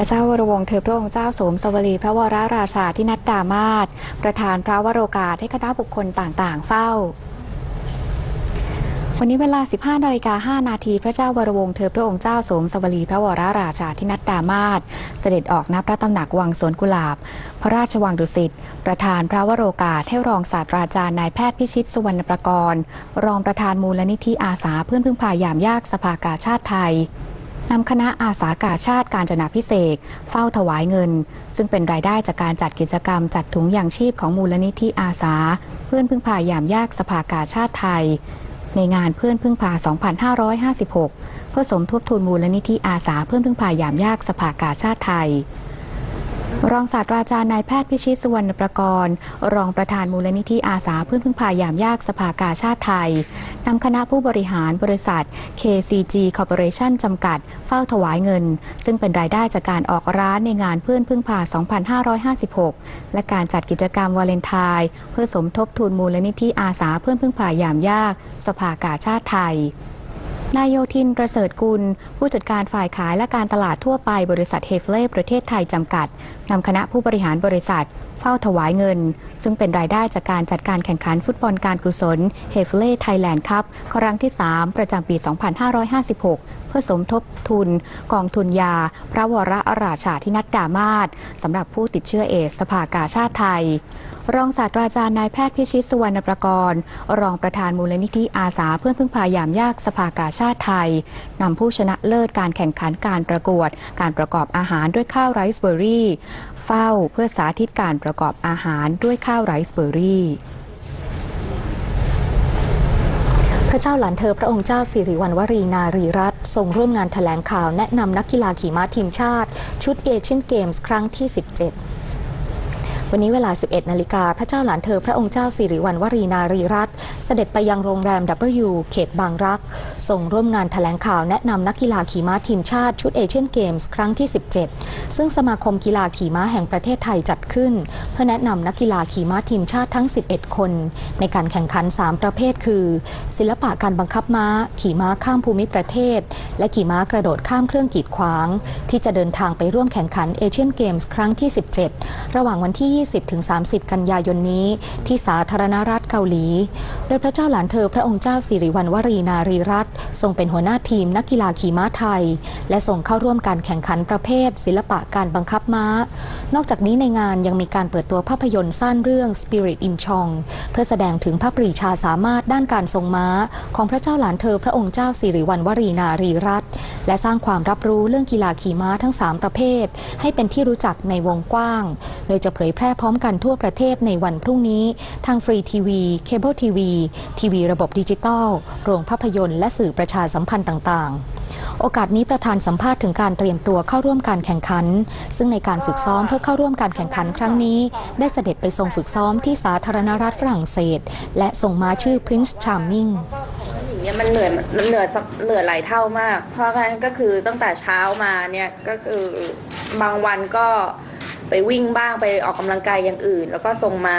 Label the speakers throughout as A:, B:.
A: ระเจ้าวรวงศ์เธอพระองค์เจ้าสมสวลีพระวรราชาที่นัดดามาศประธานพระวโรกาสให้คณะบุคคลต่างๆ เฝ้าวันนี้เวลา 15 นาฬิกา 5 นาที พระเจ้าวรวงศ์เธอพระองค์เจ้าสมสวลีพระวรราชาที่นัดดามาศเสด็จออกณพระตำหนักวังสวนกุหลาบ พระราชวังดุสิต ประธานพระวโรกาสให้รองศาสตราจารย์นายแพทย์พิชิตสุวรรณประกรณ์ รองประธานมูลนิธิอาสาเพื่อนพึ่งพายามยากสภากาชาติไทย นำคณะอาสากาชาติการจนาพิเศษ เฝ้าถวายเงิน ซึ่งเป็นรายได้จากการจัดกิจกรรมจัดถุงยางชีพของมูลนิธิอาสา เพื่อนพึ่งพายามยากสภากาชาติไทย ในงานเพื่อนพึ่งพา 2556 เพื่อสมทบทุนมูลนิธิอาสาเพื่อนพึ่งพายามยากสภากาชาติไทย รองศาสตราจารย์นายแพทย์พิชิตสุวรรณประกรณ์ รองประธานมูลนิธิอาสาเพื่อนพึ่งพายามยากสภากาชาติไทยนำคณะผู้บริหารบริษัท KCG Corporation จำกัด เฝ้าถวายเงิน ซึ่งเป็นรายได้จากการออกร้านในงานเพื่อนพึ่งพา 2556 และการจัดกิจกรรมวาเลนไทน์เพื่อสมทบทุนมูลนิธิอาสาเพื่อนพึ่งพายามยาก สภากาชาติไทย นายโยทินประเสริฐกุล ผู้จัดการฝ่ายขายและการตลาดทั่วไปบริษัทเฮฟเล่ประเทศไทยจำกัดนำคณะผู้บริหารบริษัท เฝ้าถวายเงิน ซึ่งเป็นรายได้จากการจัดการแข่งขันฟุตบอลการกุศลเฮฟเล่ไทยแลนด์คัพครั้งที่ 3 ประจำปี 2556 เพื่อสมทบทุน กองทุนยา พระวรราชาธินัดดามาศสำหรับผู้ติดเชื้อเอสสภากาชาติไทย รองศาสตราจารย์นายแพทย์พิชิตสุวรรณประกรณ์รองประธานมูลนิธิอาสาเพื่อนพึ่งพายามยากสภากาชาติไทยนำผู้ชนะเลิศการแข่งขันการประกวด การประกอบอาหารด้วยข้าวไรซ์เบอร์รี่ เฝ้าเพื่อสาธิตการประประกอบอาหารด้วยข้าวไรซ์เบอร์รี่
B: พระเจ้าหลานเธอพระองค์เจ้าสิริวัณวรีนารีรัตน์ทรงร่วมงานแถลงข่าวแนะนำนักกีฬาขี่ม้าทีมชาติ ชุดเอเชียนเกมส์ครั้งที่ 17 วันนี้เวลา 11 นาฬิกาพระเจ้าหลานเธอพระองค์เจ้าสิริวัณวรีนารีรัตน์เสด็จไปยังโรงแรม W เขตบางรักทรงร่วมงานแถลงข่าวแนะนำนักกีฬาขี่ม้าทีมชาติชุดเอเชียนเกมส์ครั้งที่ 17 ซึ่งสมาคมกีฬาขี่ม้าแห่งประเทศไทยจัดขึ้น เพื่อแนะนำนักกีฬาขี่ม้าทีมชาติทั้ง 11 คน ในการแข่งขัน 3 ประเภท คือ ศิลปะการบังคับม้า ขี่ม้าข้ามภูมิประเทศ และขี่ม้ากระโดดข้ามเครื่องกีดขวาง ที่จะเดินทางไปร่วมแข่งขันเอเชียนเกมส์ครั้งที่ 17 ระหว่างวันที่20ถึง30 กันยายนนี้ ที่สาธารณรัฐเกาหลี โดยพระเจ้าหลานเธอพระองค์เจ้าสิริวัณวรีนารีรัตน์ทรงเป็นหัวหน้าทีมนักกีฬาขี่ม้าไทย และส่งเข้าร่วมการแข่งขันประเภท ศิลปะการบังคับม้า นอกจากนี้ในงานยังมีการเปิดตัวภาพยนตร์สั้นเรื่อง Spirit in Chong เพื่อแสดงถึงพระปรีชาสามารถด้านการทรงม้า ของพระเจ้าหลานเธอพระองค์เจ้าสิริวัณวรีนารีรัตน์และสร้างความรับรู้เรื่องกีฬาขี่ม้าทั้ง 3 ประเภท ให้เป็นที่รู้จักในวงกว้าง โดยจะเผยแพร่ร่พร้อมกันทั่วประเทศในวันพรุ่งนี้ ทางฟรีทีวีเคเบิลทีวีทีวีระบบดิจิตอลโรงภาพยนตร์และสื่อประชาสัมพันธ์ต่างๆ โอกาสนี้ประธานสัมภาษณ์ถึงการเตรียมตัวเข้าร่วมการแข่งขัน ซึ่งในการฝึกซ้อมเพื่อเข้าร่วมการแข่งขันครั้งนี้ ได้เสด็จไปทรงฝึกซ้อมที่สาธารณรัฐฝรั่งเศส และส่งมาชื่อ Prince Charming
C: อย่งเงี้ยมันเหนื่อยมันเหนื่อยสักเหนื่อยหลายเท่ามาก เพราะฉะนั้นก็คือตั้งแต่เช้ามาเนี่ยก็คือบางวันก็ ไปวิ่งบ้างไปออกกำลังกายอย่างอื่น แล้วก็ส่งม้า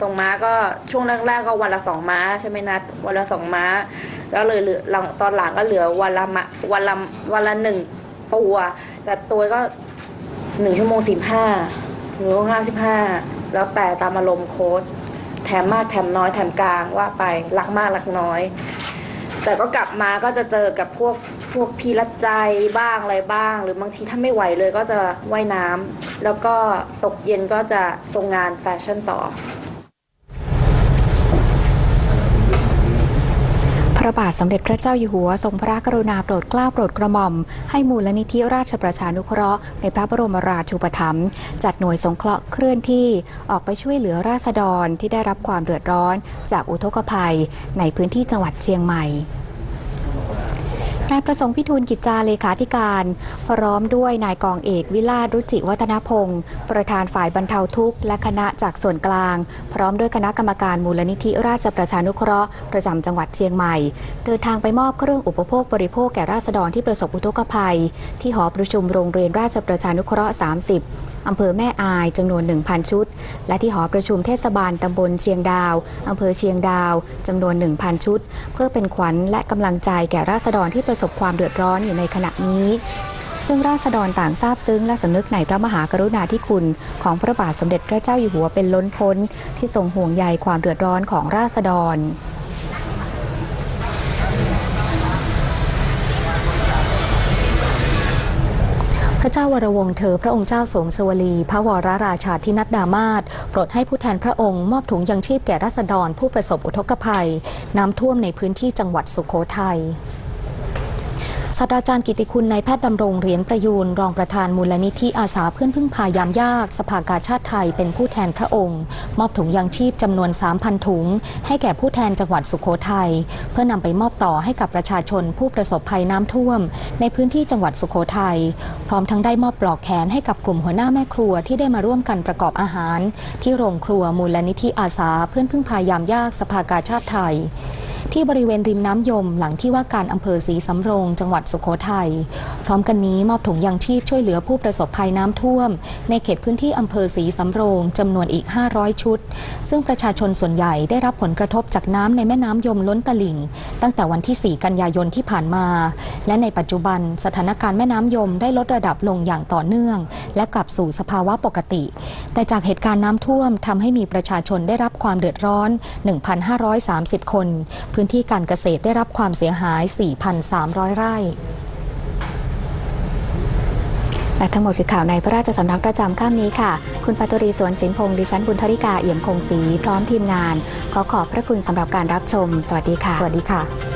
C: ส่งม้าก็ช่วงแรกๆก็วันละสองม้าใช่ไหมนัดวันละสองม้า แล้วเลยเหลือหลังตอนหลังก็เหลือวันละมวันละวันละหนึ่งตัว แต่ตัวก็หนึ่งชั่วโมงสิบห้าหรือห้าสิบห้าแล้วแต่ตามอารมณ์โค้ดแถมมากแถมน้อยแถมกลางว่าไปรักมากรักน้อย แต่ก็กลับมาก็จะเจอกับพวกพวกพี่รัดใจบ้างอะไรบ้าง หรือบางทีถ้าไม่ไหวเลยก็จะว่ายน้ำแล้วก็ตกเย็นก็จะทรงงานแฟชั่นต่อ
A: พระบาทสมเด็จพระเจ้าอยู่หัวทรงพระกรุณาโปรดเกล้าโปรดกระหม่อม ให้มูลนิธิราชประชานุเคราะห์ในพระบรมราชูปถัมภ์จัดหน่วยสงเคราะห์เคลื่อนที่ออกไปช่วยเหลือราษฎรที่ได้รับความเดือดร้อนจากอุทกภัย ในพื้นที่จังหวัดเชียงใหม่ นายประสงค์พิทูลกิจจาเลขาธิการ พร้อมด้วยนายกองเอกวิลาศรุจิวัฒนพงศ์ประธานฝ่ายบรรเทาทุกข์และคณะจากส่วนกลาง พร้อมด้วยคณะกรรมการมูลนิธิราชประชานุเคราะห์ประจำจังหวัดเชียงใหม่ เดินทางไปมอบเครื่องอุปโภคบริโภคแก่ราษฎรที่ประสบอุทกภัย ที่หอประชุมโรงเรียนราชประชานุเคราะห์ 30อำเภอแม่อายจำนวน 1,000 ชุด และที่หอประชุมเทศบาลตำบลเชียงดาวอำเภอเชียงดาวจำนวน 1,000 ชุด เพื่อเป็นขวัญและกำลังใจแก่ราษฎรที่ประสบความเดือดร้อนอยู่ในขณะนี้ ซึ่งราษฎรต่างทราบซึ้งและสำนึกในพระมหากรุณาธิคุณของพระบาทสมเด็จพระเจ้าอยู่หัวเป็นล้นพ้น ที่ทรงห่วงใยความเดือดร้อนของราษฎร
B: พระเจ้าวรวงเธอพระองค์เจ้าสมสวลี พระวรราชาธินัดดามาศโปรดให้ผู้แทนพระองค์มอบถุงยังชีพแก่ราษฎรผู้ประสบอุทกภัย น้ำท่วมในพื้นที่จังหวัดสุโขทัย ศาสตราจารย์กิติคุณนายแพทย์ดำรงเหรียญประยูนรองประธานมูลนิธิอาสาเพื่อนพึ่งพายามยาก สภากาชาติไทยเป็นผู้แทนพระองค์ มอบถุงยางชีพจำนวน 3,000 ถุง ให้แก่ผู้แทนจังหวัดสุโขทัยเพื่อนำไปมอบต่อให้กับประชาชนผู้ประสบภัยน้ำท่วม ในพื้นที่จังหวัดสุโขทัยพร้อมทั้งได้มอบปลอกแขนให้กับกลุ่มหัวหน้าแม่ครัวที่ได้มาร่วมกันประกอบอาหาร ที่โรงครัวมูลนิธิอาสาเพื่อนพึ่งพายามยากสภากาชาติไทย ที่บริเวณริมน้ำยมหลังที่ว่าการอำเภอศรีสำโรง จังหวัดสุโขทัย พร้อมกันนี้มอบถุงยางชีพช่วยเหลือผู้ประสบภัยน้ำท่วม ในเขตพื้นที่อำเภอศรีสำโรงจำนวนอีก 500 ชุด ซึ่งประชาชนส่วนใหญ่ได้รับผลกระทบจากน้ำในแม่น้ำยมล้นตลิ่ง ตั้งแต่วันที่ 4 กันยายนที่ผ่านมา และในปัจจุบันสถานการณ์แม่น้ำยมได้ลดระดับลงอย่างต่อเนื่อง และกลับสู่สภาวะปกติ แต่จากเหตุการณ์น้ำท่วมทำให้มีประชาชนได้รับความเดือดร้อน 1,530 คนพื้นที่การเกษตรได้รับความเสียหาย 4,300 ไร่
A: และทั้งหมดคือข่าวในพระราชสำนักประจำค่ำนี้ค่ะ คุณปาตุรีสวนสินพงษ์ดิฉันบุญธริกาเอี่ยมคงศรีพร้อมทีมงาน ขอขอบพระคุณสำหรับการรับชม สวัสดีค่ะ
B: สวัสดีค่ะ